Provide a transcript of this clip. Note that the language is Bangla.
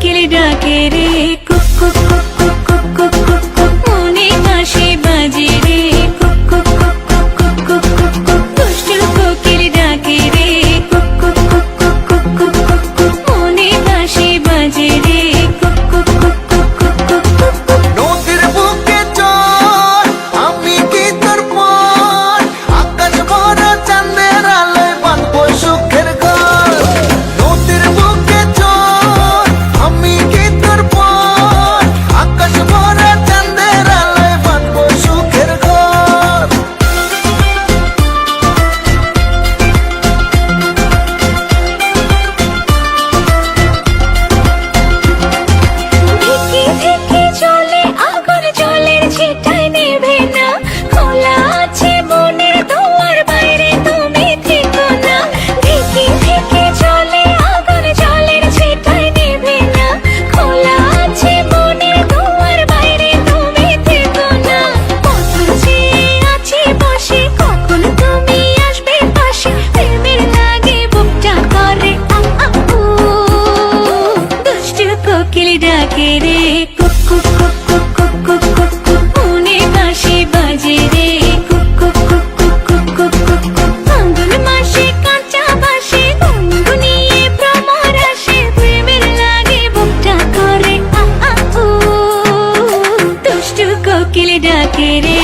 কোকিল ডাকে রে। correr. ডাকে রে কুক কুক কুক কুক কুক কুক কুক কুক কোনে বাঁশি বাজে রে কুক কুক কুক কুক কুক কুক কুক কুক ফাগুন মাসে কাঁচা বাঁশি গুনগুনিয়ে ভ্রমর আসে প্রেমের লাগে বুকটা করে আ আ ও দুষ্টু কোকিল ডাকে রে